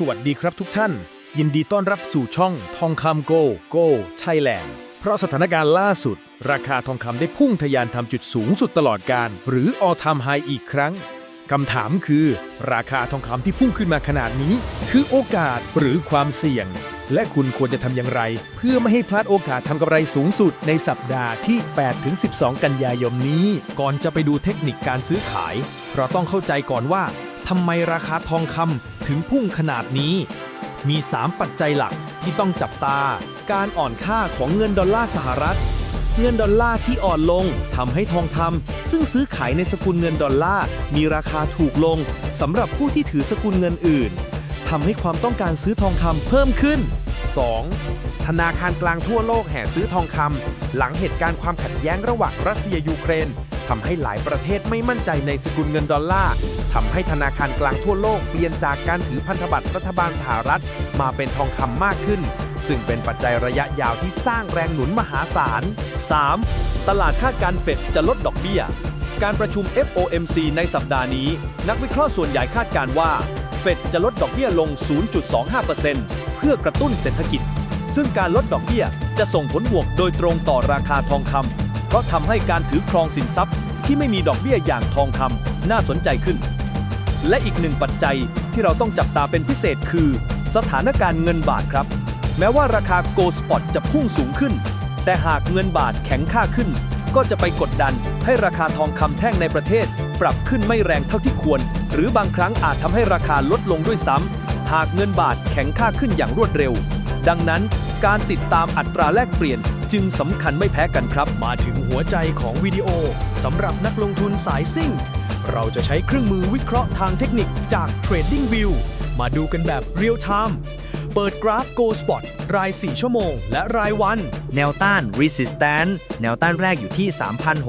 สวัสดีครับทุกท่าน ยินดีต้อนรับสู่ช่องทองคำโกโก้ไทยแลนด์เพราะสถานการณ์ล่าสุด ราคาทองคำได้พุ่งทะยานทำจุดสูงสุดตลอดการ หรือ all time high อีกครั้งคำถามคือ ราคาทองคำที่พุ่งขึ้นมาขนาดนี้ คือโอกาสหรือความเสี่ยง และคุณควรจะทำอย่างไร เพื่อไม่ให้พลาดโอกาสทำกำไรสูงสุดในสัปดาห์ที่ 8-12 กันยายนนี้ ก่อนจะไปดูเทคนิคการซื้อขาย เราต้องเข้าใจก่อนว่า ทำไมราคาทองคำถึงพุ่งขนาดนี้ มี 3 ปัจจัยหลักที่ต้องจับตา การอ่อนค่าของเงินดอลลาร์สหรัฐ เงินดอลลาร์ที่อ่อนลงทำให้ทองคำซึ่งซื้อขายในสกุลเงินดอลลาร์มีราคาถูกลงสำหรับผู้ที่ถือสกุลเงินอื่นทำให้ความต้องการซื้อทองคำเพิ่มขึ้น 2. ธนาคารกลางทั่วโลกแห่ซื้อทองคำหลังเหตุการณ์ความขัดแย้งระหว่างรัสเซียยูเครนทำให้หลายประเทศไม่มั่นใจในสกุลเงินดอลลาร์ ทำให้ธนาคารกลางทั่วโลกเปลี่ยนจากการถือพันธบัตรรัฐบาลสหรัฐ มาเป็นทองคำมากขึ้น ซึ่งเป็นปัจจัยระยะยาวที่สร้างแรงหนุนมหาศาล 3. ตลาดคาดการเฟดจะลดดอกเบี้ย การประชุม FOMC ในสัปดาห์นี้ นักวิเคราะห์ส่วนใหญ่คาดการว่า เฟดจะลดดอกเบี้ยลง 0.25%เพื่อกระตุ้นเศรษฐกิจ ซึ่งการลดดอกเบี้ยจะส่งผลบวกโดยตรงต่อราคาทองคำเพราะทำให้การถือครองสินทรัพย์ที่ไม่มีดอกเบี้ยอย่างทองคำน่าสนใจขึ้น และอีกหนึ่งปัจจัยที่เราต้องจับตาเป็นพิเศษคือ สถานการณ์เงินบาทครับ แม้ว่าราคาโกลสปอตจะพุ่งสูงขึ้น แต่หากเงินบาทแข็งค่าขึ้น ก็จะไปกดดันให้ราคาทองคำแท่งในประเทศ ปรับขึ้นไม่แรงเท่าที่ควร หรือบางครั้งอาจทำให้ราคาลดลงด้วยซ้ำหากเงินบาทแข็งค่าขึ้นอย่างรวดเร็ว ดังนั้นการติดตามอัตราแลกเปลี่ยนจึงสำคัญไม่แพ้กันครับ มาถึงหัวใจของวิดีโอสำหรับนักลงทุนสายซิ่ง เราจะใช้เครื่องมือวิเคราะห์ทางเทคนิคจาก Trading View มาดูกันแบบเรียลไทม์เปิดกราฟ Go Spot ราย 4 ชั่วโมง และรายวัน แนวต้าน resistance แนวต้านแรกอยู่ที่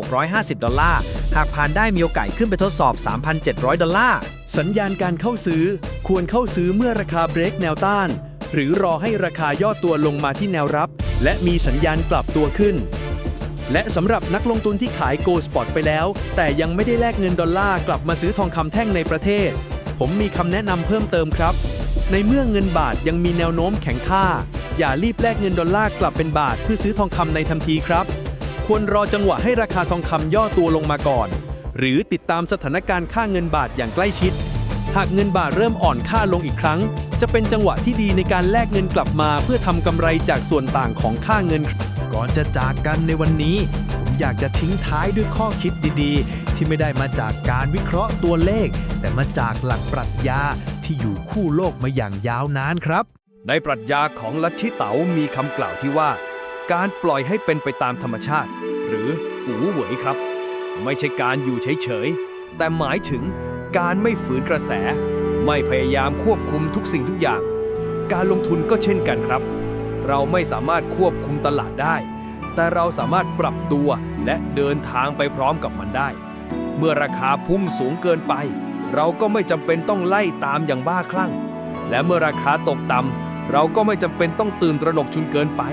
3,650 ดอลลาร์ หากผ่านได้มีโอกาสขึ้นไปทดสอบ 3,700 ดอลลาร์ สัญญาณการเข้าซื้อ ควรเข้าซื้อเมื่อราคาเบรกแนวต้าน หรือรอให้ราคาย่อตัวลงมาที่แนวรับ และมีสัญญาณกลับตัวขึ้น และสำหรับนักลงทุนที่ขาย Go Spot ไปแล้ว แต่ยังไม่ได้แลกเงินดอลลาร์กลับมาซื้อทองคำแท่งในประเทศ ผมมีคำแนะนำเพิ่มเติมครับ ในเมื่อเงินบาทยังมีแนวโน้มแข็งค่า อย่ารีบแลกเงินดอลลาร์กลับเป็นบาทเพื่อซื้อทองคำในทันทีครับ ควรรอจังหวะให้ราคาทองคำย่อตัวลงมาก่อน หรือติดตามสถานการณ์ค่าเงินบาทอย่างใกล้ชิด หากเงินบาทเริ่มอ่อนค่าลงอีกครั้ง จะเป็นจังหวะที่ดีในการแลกเงินกลับมา เพื่อทำกำไรจากส่วนต่างของค่าเงิน ก่อนจะจากกันในวันนี้ ผมอยากจะทิ้งท้ายด้วยข้อคิดดีๆ ที่ไม่ได้มาจากการวิเคราะห์ตัวเลข แต่มาจากหลักปรัชญาที่อยู่คู่โลกมาอย่างยาวนานครับ ในปรัชญาของลัทธิเต๋ามีคำกล่าวที่ว่า การปล่อยให้เป็นไปตามธรรมชาติ หรืออูเหวยครับ ไม่ใช่การอยู่เฉยๆแต่หมายถึงการไม่ฝืนกระแส ไม่พยายามควบคุมทุกสิ่งทุกอย่าง การลงทุนก็เช่นกันครับ เราไม่สามารถควบคุมตลาดได้ แต่เราสามารถปรับตัวและเดินทางไปพร้อมกับมันได้ เมื่อราคาพุ่งสูงเกินไป เราก็ไม่จำเป็นต้องไล่ตามอย่างบ้าคลั่ง และเมื่อราคาตกต่ำเราก็ไม่จำเป็นต้องตื่นตระหนกชุนเกินไป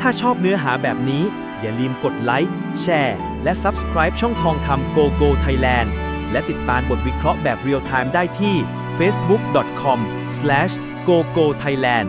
ถ้าชอบเนื้อหาแบบนี้ อย่าลืมกดไลค์แชร์และ Subscribe ช่องทองคำ Go Go Thailand และติดตามบทวิเคราะห์แบบเรียลไทม์ได้ที่ facebook.com/gogothailand